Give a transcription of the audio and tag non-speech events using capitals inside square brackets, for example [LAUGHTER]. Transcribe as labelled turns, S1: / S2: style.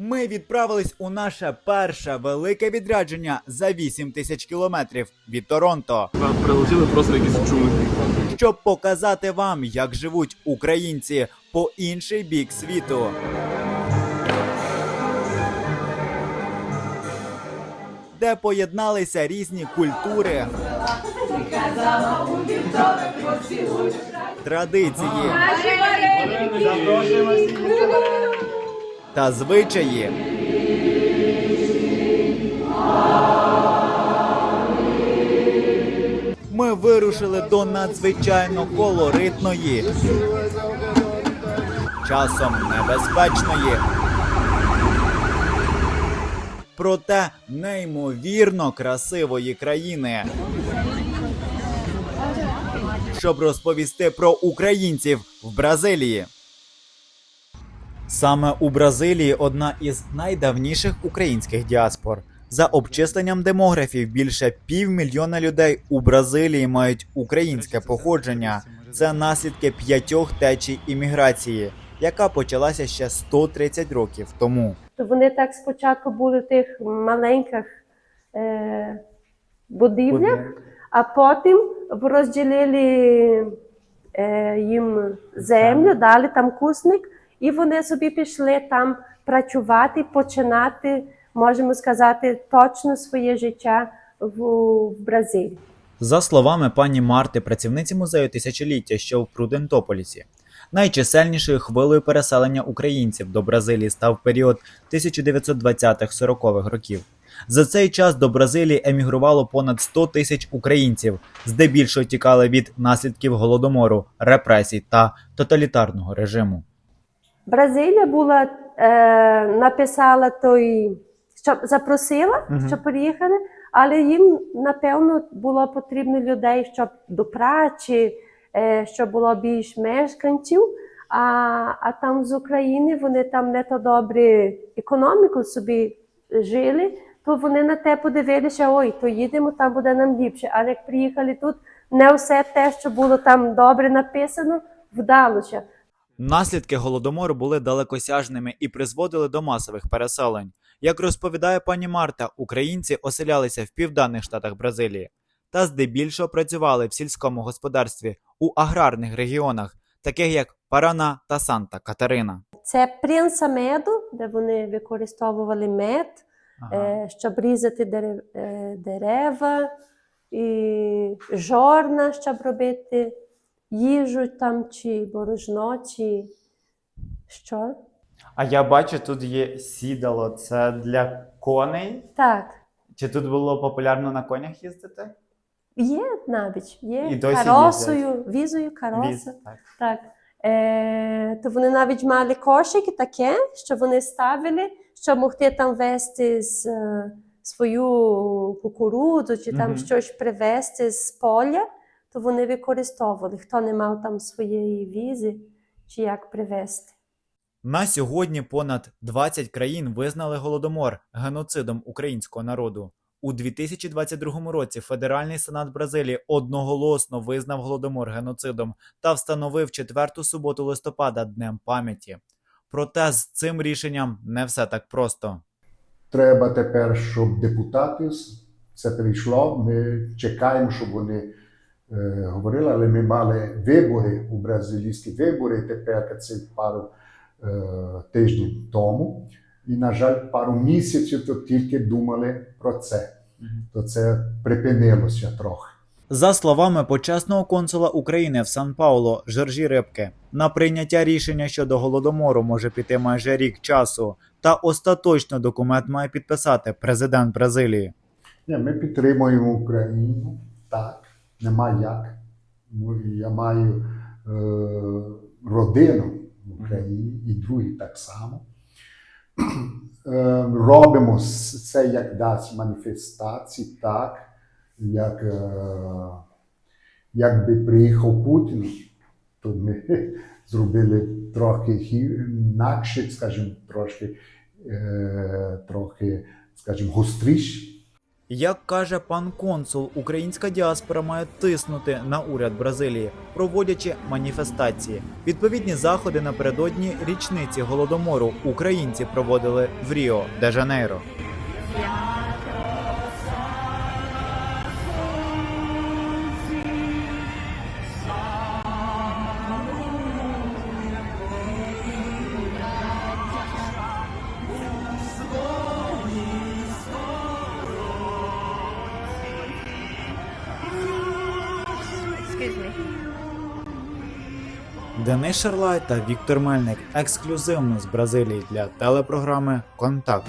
S1: Ми відправились у наше перше велике відрядження за 8 тисяч кілометрів від Торонто,
S2: Прилетіли просто якісь джунглі.
S1: щоб показати вам, як живуть українці по інший бік світу. Де поєдналися різні культури, традиції та звичаї. Ми вирушили до надзвичайно колоритної, часом небезпечної, проте неймовірно красивої країни. Щоб розповісти про українців в Бразилії. Саме у Бразилії одна із найдавніших українських діаспор. За обчисленням демографів, більше півмільйона людей у Бразилії мають українське походження. Це наслідки п'ятьох течій імміграції, яка почалася ще 130 років тому.
S3: То вони так спочатку були в тих маленьких е, будівлях, а потім розділили е, їм землю, дали там кусник, і вони собі пішли там працювати, починати, можемо сказати, точно своє життя в, в Бразилії.
S1: За словами пані Марти, працівниці музею тисячоліття, що в Прудентополісі, найчисельнішою хвилею переселення українців до Бразилії став період 1920-40-х років. За цей час до Бразилії емігрувало понад 100 тисяч українців, здебільшого тікали від наслідків голодомору, репресій та тоталітарного режиму.
S3: Бразилія була е, написала той, щоб запросила,
S1: Мгм.
S3: щоб приїхали, але їм напевно було потрібно людей, щоб до праці, е, щоб було більш мешканців. А, а там з України вони там не то добре економіку собі жили, то вони на те подивилися, ой, то їдемо, там буде нам ліпше. Але як приїхали тут, не все те, що було там добре написано, вдалося.
S1: Наслідки голодомору були далекосяжними і призводили до масових переселень. Як розповідає пані Марта, українці оселялися в південних штатах Бразилії та здебільшого працювали в сільському господарстві у аграрних регіонах, таких як Парана та Санта Катерина.
S3: Це принца меду, де вони використовували мед, е, щоб різати е, дерева, і жорна, щоб робити їжу там, чи борошно, чи що.
S1: А я бачу, тут є сідало. Це для коней.
S3: Так,
S1: Чи тут було популярно на конях їздити?
S3: є навіть, є
S1: І
S3: каросою, візою кароса.
S1: Віз, так.
S3: Так. Е, то вони навіть мали кошики таке, що вони ставили, щоб могти там вести з, е, свою кукурудзу чи там
S1: Мгм.
S3: щось привезти з поля, то вони використовували, хто не мав там своєї візи, чи як привезти.
S1: На сьогодні понад 20 країн визнали голодомор геноцидом українського народу. У 2022 році Федеральний сенат Бразилії одноголосно визнав голодомор геноцидом та встановив четверту суботу листопада днем пам'яті. Проте з цим рішенням не все так просто.
S4: Треба тепер, щоб депутати це прийшло. Ми чекаємо, щоб вони е, говорили, але ми мали вибори у бразилійські вибори тепер це пару е, тижнів тому. І, на жаль, пару місяців то тільки думали про це. То це припинилося трохи.
S1: За словами почесного консула України в Сан-Пауло Жоржі Рибки, на прийняття рішення щодо голодомору може піти майже рік часу, та остаточно документ має підписати президент Бразилії.
S4: Ні, ми підтримуємо Україну, так, нема як. Ну, Я маю е, родину в Україні і другі так само. Е, робимо це як дасть маніфестації, так, як, е, якби приїхав Путін, то ми [LAUGHS] зробили трохи інакше, скажімо, трошки, е, трохи, скажімо, гостріше.
S1: Як каже пан консул, українська діаспора має тиснути на уряд Бразилії, проводячи маніфестації. Відповідні заходи напередодні річниці голодомору українці проводили в Ріо де Жанейро. Денис Шарлай та Віктор Мельник ексклюзивно з Бразилії для телепрограми Контакт.